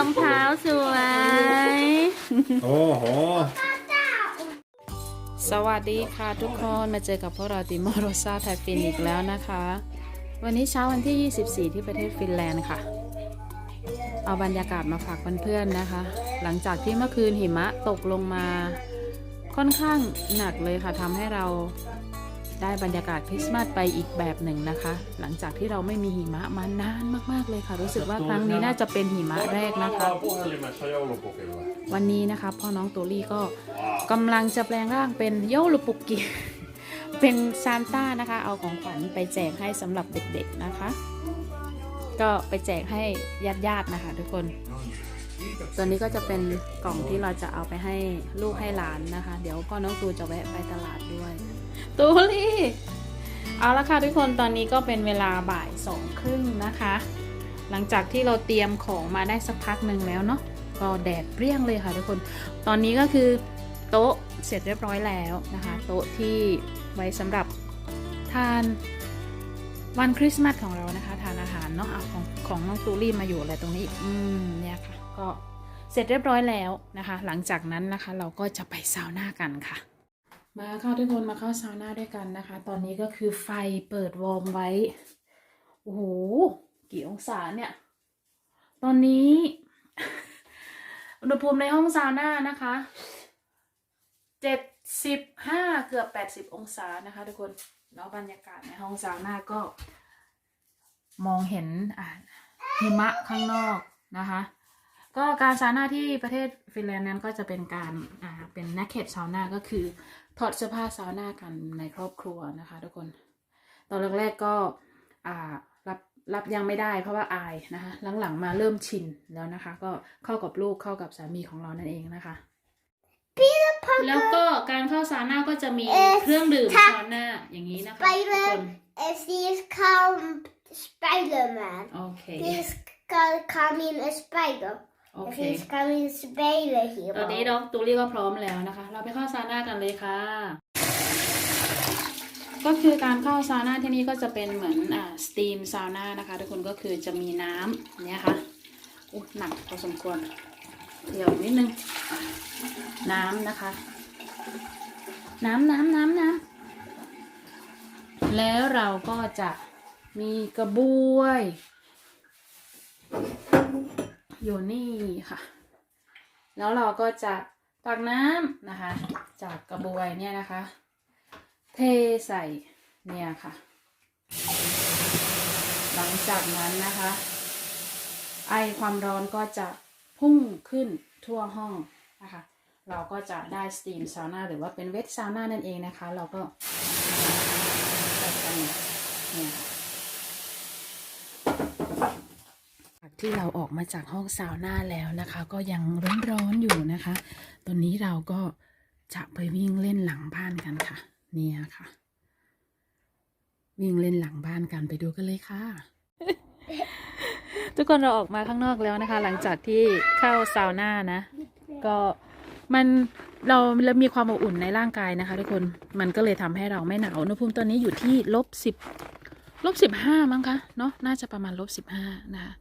องเท้าสวย โอ้โห สวัสดีค่ะทุกคนมาเจอกับพวกเราติโมโรซาไทยฟินอีกแล้วนะคะ วันนี้เช้าวันที่ 24 ที่ประเทศฟินแลนด์ค่ะ เอาบรรยากาศมาฝากเพื่อนๆนะคะ หลังจากที่เมื่อคืนหิมะตกลงมาค่อนข้างหนักเลยค่ะทำให้เรา ได้บรรยากาศคริสต์มาสไปอีกแบบหนึ่งนะคะ หลังจากที่เราไม่มีหิมะมานานมาก ๆ เลยค่ะ รู้สึกว่าครั้งนี้น่าจะเป็นหิมะแรกนะคะ puhelimessa joulupukilla. วันนี้นะคะพ่อน้องตัวลี่ก็กำลังจะแปลงร่างเป็นโยลุปุกกิเป็นซานต้านะคะ เอาของขวัญไปแจกให้สำหรับเด็กๆนะคะ ก็ไปแจกให้ญาติๆนะคะทุกคนตัวนี้ก็จะเป็นกล่องที่เราจะเอาไปให้ลูกให้หลานนะคะ เดี๋ยวพ่อน้องตูจะแวะไปตลาดด้วย ตูลี่เอาละค่ะทุกคนตอนนี้ก็เป็นเวลาบ่ายสองครึ่งนะคะ หลังจากที่เราเตรียมของมาได้สักพักหนึ่งแล้วเนาะก็แดดเปรี้ยงเลยค่ะทุกคน ตอนนี้ก็คือโต๊ะเสร็จเรียบร้อยแล้วนะคะ โต๊ะที่ไว้สำหรับทานวันคริสต์มาสของเรานะคะ ทานอาหารเนาะเอาของของน้องตูรี่มาอยู่อะไรตรงนี้อืมเนี่ยค่ะ ก็เสร็จเรียบร้อยแล้วนะคะ หลังจากนั้นนะคะเราก็จะไปซาวน่ากันค่ะ มาเข้าทุกคนมาเข้าซาวน่าด้วยกันนะคะ ตอนนี้ก็คือไฟเปิดวอร์มไว้ โอ้โห กี่องศาเนี่ย ตอนนี้ อุณหภูมิในห้องซาวน่านะคะเจ็ดสิบห้าเกือบแปดสิบองศานะคะทุกคนแล้วบรรยากาศในห้องซาวน่าก็ มองเห็นอ่าหิมะข้างนอกนะคะก็การซาวน่าที่ประเทศฟินแลนด์นั้นก็จะเป็นการอ่าเป็นนักเก็ตซาวน่าก็คือ ถอดเสื้อผ้าซาวน่ากันในครอบครัวนะคะ ทุกคน ตอนแรกๆก็อ่ารับรับยังไม่ได้เพราะว่าอายนะคะหลังๆมาเริ่มชินแล้วนะคะ ก็เข้ากับลูกเข้ากับสามีของเรานั่นเองนะคะ แล้วก็การเข้าซาวน่าก็จะมีเครื่องดื่มซาวน่าอย่างนี้นะคะทุกคน If these come Spider-Man, โอเค these can come in a spider. โอ If เค these come in spider ตอนนี้ hero. น้องตูรี่ก็พร้อมแล้วนะคะ เราไปเข้าซาวน่ากันเลยค่ะ ก็คือการเข้าซาวน่าที่นี่ก็จะเป็นเหมือนอ่าสตีมซาวน่านะคะ ทุกคนก็คือจะมีน้ำเนี่ยค่ะอุ๊ยหนักพอสมควรเดี๋ยวนิดนึงอะน้ำนะคะ น้ำน้ำน้ำน้ำแล้วเราก็จะมีกระบวย อยู่นี่ค่ะ แล้วเราก็จะตักน้ำนะคะ จากกระบวยเนี่ยนะคะ เทใส่เนี่ยค่ะ หลังจากนั้นนะคะ ไอความร้อนก็จะพุ่งขึ้นทั่วห้องนะคะ เราก็จะได้สตีมซาวน่าหรือว่าเป็นเวทซาวน่านั่นเองนะคะ เราก็ใส่กันเนี่ยค่ะ จาก ที่เราออกมาจากห้องซาวน่าแล้วนะคะ ก็ยังร้อนๆอยู่นะคะ ตอนนี้เราก็จะไปวิ่งเล่นหลังบ้านกันค่ะ เนี่ยค่ะ วิ่งเล่นหลังบ้านกันไปดูกันเลยค่ะ ทุกคนเราออกมาข้างนอกแล้วนะคะ หลังจากที่เข้าซาวน่านะ ก็มันเราเรามีความอบอุ่นในร่างกายนะคะ ทุกคนมันก็เลยทำให้เราไม่หนาวอุณหภูมิตอนนี้อยู่ที่ลบสิบลบสิบห้ามั้งคะเนาะน่าจะประมาณลบสิบห้านะคะ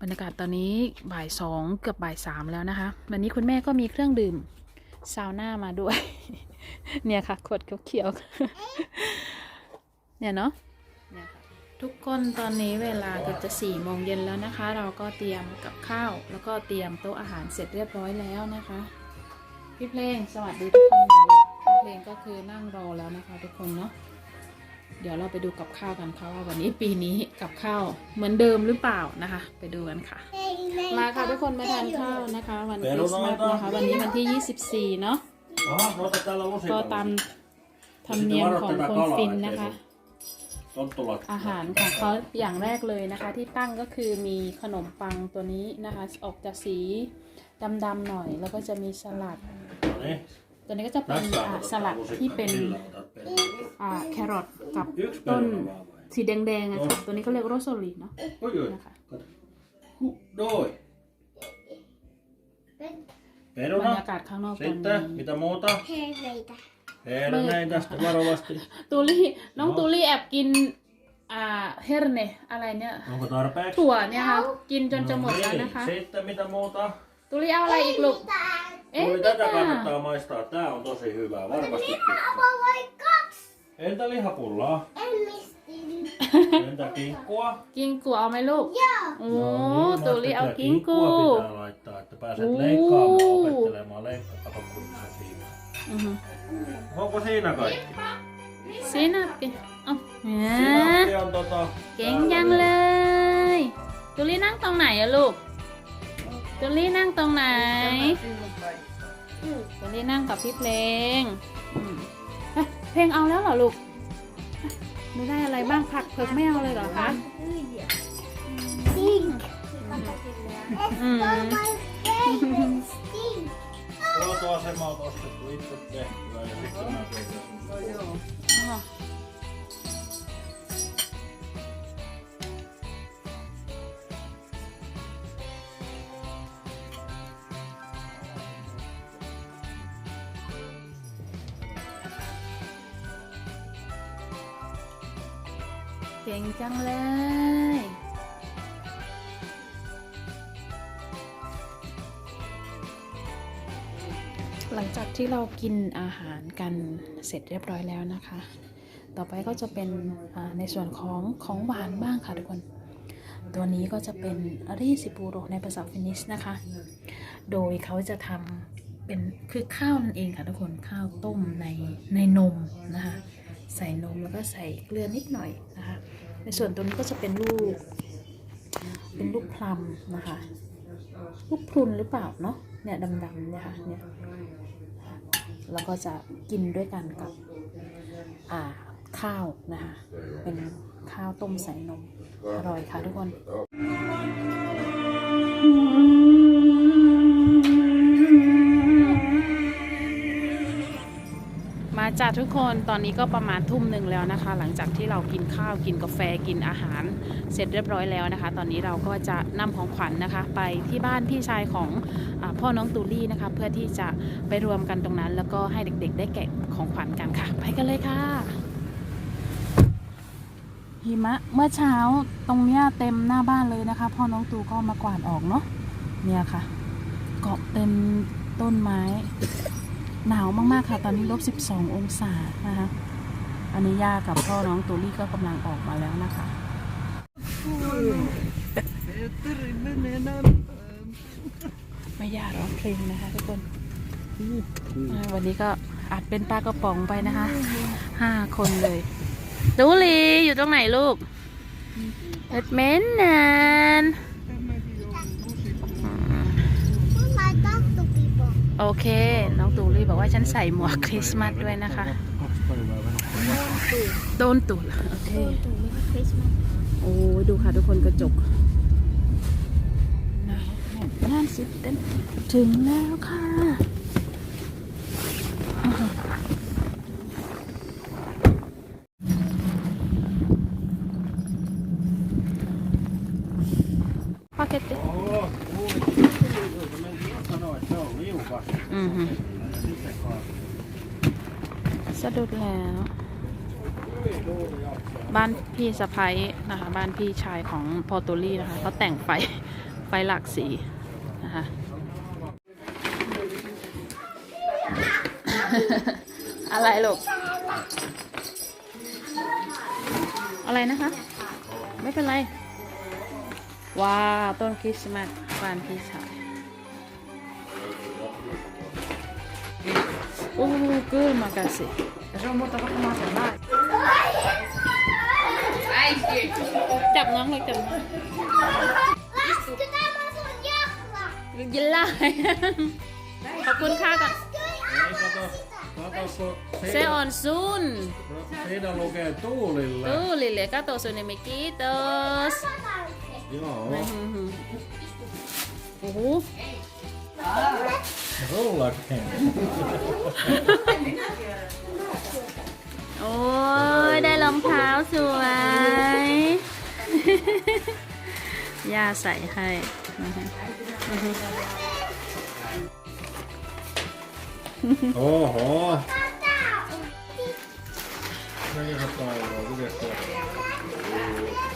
บรรยากาศตอนนี้บ่ายสองเกือบบ่ายสามแล้วนะคะ วันนี้คุณแม่ก็มีเครื่องดื่มซาวน่ามาด้วย เนี่ยค่ะขวดเขียวๆเนี่ยเนาะทุกคนตอนนี้เวลาเกือบจะสี่โมงเย็นแล้วนะคะ เราก็เตรียมกับข้าว แล้วก็เตรียมโต๊ะอาหารเสร็จเรียบร้อยแล้วนะคะพี่เพลงสวัสดีทุกคนพี่เพลงก็คือนั่งรอแล้วนะคะ ทุกคนเนาะ เดี๋ยวเราไปดูกับข้าวกันค่ะว่าวันนี้ปีนี้กับข้าวเหมือนเดิมหรือเปล่านะคะ ไปดูกันค่ะ มาค่ะทุกคนมาทานข้าวนะคะ วันคริสต์มาสนะคะ วันนี้วันที่ 24 เนาะ Aha, no ota täällä lusikalla. ก็ตามธรรมเนียมของคนฟินนะคะ Tonttulat. อาหารของเขาอย่างแรกเลยนะคะ ที่ตั้งก็คือมีขนมปังตัวนี้นะคะ ออกจะสีดำๆหน่อย แล้วก็จะมีสลัด No niin. ตัวนี้ก็จะเป็น Tässä อ่า otat สลัด lusikalla. ที่เป็น Sillä otat perunaa. อ่าแครอทกับ Yksi ต้น peruna vaan vai? สีแดงๆอะค่ะตัวนี้เขาเรียกโรสโซลีเนาะ Oi oi. นะคะ Kato. Hu, Doi. บรร Peruna. ยากาศข้างนอกตอนนี้ Sitten, mitä muuta? Herveitä. Herneitä, sitten varovasti. ตูลี่น้องตูลี่แอบกิน อ่าเฮรเนอะไรเนี่ย Onko tarpeeksi? ถั่วเนี่ยค่ะกินจนจะหมดแล้ว niin, นะคะ Sitten mitä muuta? ตุลีเอาอะไรอีกลูกเอ๊ะ Tuli นี่ tätä ค่ะ kannattaa maistaa. Tää on tosi hyvää. Varmasti. Apple like kaksi. Entä lihapullaa? En mistin. Entä kinkkua? กินกูเอาไหมลูก Joo. โอ้ No niin, ตุลี Matti, เอา kyllä กินกู kinkkua pitää laittaa, että pääset Uu. leikkaamaan, opettelemaan leikkaa. Kato, kun se siinä. อือหือ Onko siinä kaikki? ซีนับกินเอ้าแหม Sinappi on tota... เก่งจังเลยตุลีนั่งตรงไหนอะลูก ตุลีนั่งตรงไหนตุลีนั่งกับพี่เพลงอืมเฮ้ยเพลงเอาแล้วเหรอลูกไม่ได้อะไรบ้างผักเผือกไม่เอาเลยเหรอคะ Stink. อืม For my favorite stink. Huoltoasemalta ostettu itse tehtyä ja sitten mä tein sen. อ๋อ เก่งจังเลย หลังจากที่เรากินอาหารกันเสร็จเรียบร้อยแล้วนะคะ ต่อไปก็จะเป็นในส่วนของของหวานบ้างค่ะทุกคน ตัวนี้ก็จะเป็นอริซิปูโรในภาษาฟินิชนะคะ โดยเขาจะทำเป็นคือข้าวนั่นเองค่ะทุกคน ข้าวต้มในในนมนะคะใส่นมแล้วก็ใส่เกลือนิดหน่อยนะคะ ในส่วนตัวนี้ก็จะเป็นลูก เป็นลูกพลัมนะคะ ลูกพรุนหรือเปล่าเนาะ เนี่ยดำๆเนี่ยค่ะเนี่ยแล้วก็จะกินด้วยกันกับอ่าข้าวนะคะ เป็นข้าวต้มใส่นม อร่อยค่ะทุกคน จากทุกคนตอนนี้ก็ประมาณทุ่มหนึ่งแล้วนะคะ หลังจากที่เรากินข้าวกินกาแฟกินอาหาร เสร็จเรียบร้อยแล้วนะคะ ตอนนี้เราก็จะนำของขวัญนะคะ ไปที่บ้านพี่ชายของอพ่อน้องตูลี่นะคะ เพื่อที่จะไปรวมกันตรงนั้น แล้วก็ให้เด็กๆ ได้แกะของขวัญกันค่ะ ไปกันเลยค่ะหิมะเมื่อเช้าตรงเนี้ยเต็มหน้าบ้านเลยนะคะ พ่อน้องตูก็มากวาดออกเนาะเนี่ยค่ะเกาะเต็มต้นไม้ หนาวมากๆค่ะ ตอนนี้ลบ 12 องศานะคะอันนี้ย่ากับพ่อน้องตูลี่ก็กำลังออกมาแล้วนะคะไม่ย่าร้องเพลงนะคะทุกคนวันนี้ก็อัดเป็นปลากระป๋องไปนะคะห้าคนเลยตูลีอยู่ตรงไหนลูกเอ็ดเมนนานโอเค น้องตู ว่าฉันใส่หมวกคริสต์มาสด้วยนะคะ โดนตุลโอเคโอ้ดูค่ะทุกคนกระจกหนาวแน่นแน่นสุดเต็มถึงแล้วค่ะพา สะดุดแล้ว บ้านพี่สะพ้ยนะคะ บ้านพี่ชายของพอตูลี่นะคะเขาแต่งไฟ ไฟหลากสีนะคะอะไรลูก อะไรนะคะ ไม่เป็นไร ว้าว ต้นคริสต์มาสบ้านพี่ชาย โอ้เกินมากาสิจับน้องเลยจับน้อง Lasketaan maar zo'n jachtvlag. ยินไล่ขอบคุณค่ะก่อน Ei kato, kato kun เซ siinä, ออนซุน siinä lukee tuulille. ตูลิเลกาโตซุนเนมิกิโตส Joo, โอ้โห rullakin. โอ้ยได้รองเท้าสวย ย่าใส่ให้อือฮึอือฮึ Oho. 400 euroa, miten se on? Isa,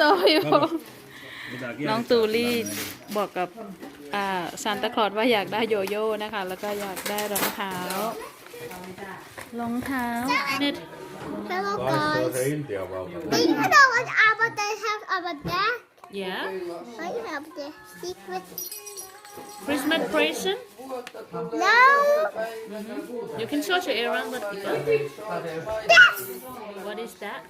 โตโย Mitä น้องตูลี่บอกกับอ่าซานตาคลอดว่าอยากได้โยโย่นะคะ แล้วก็อยากได้รองเท้ารองเท้าเน็ต Hello guys. se Intian valta. Do you know what about they have about that? yeah I have the secret. Christmas present No. you can show to everyone what you got Yes. what is that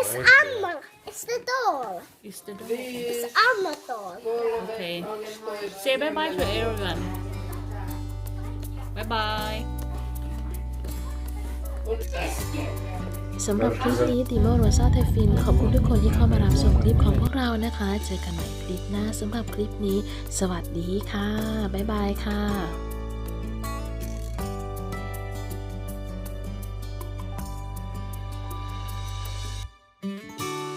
It's Amma. It's the doll. is the door It's Amma doll. okay say bye bye to everyone bye bye สำหรับคลิปนี้ติโมโรซาไทฟิน ขอบคุณทุกคนที่เข้ามารับชมคลิปของพวกเรานะคะ เจอกันใหม่คลิปหน้าสำหรับคลิปนี้ สวัสดีค่ะ บ๊ายบายค่ะ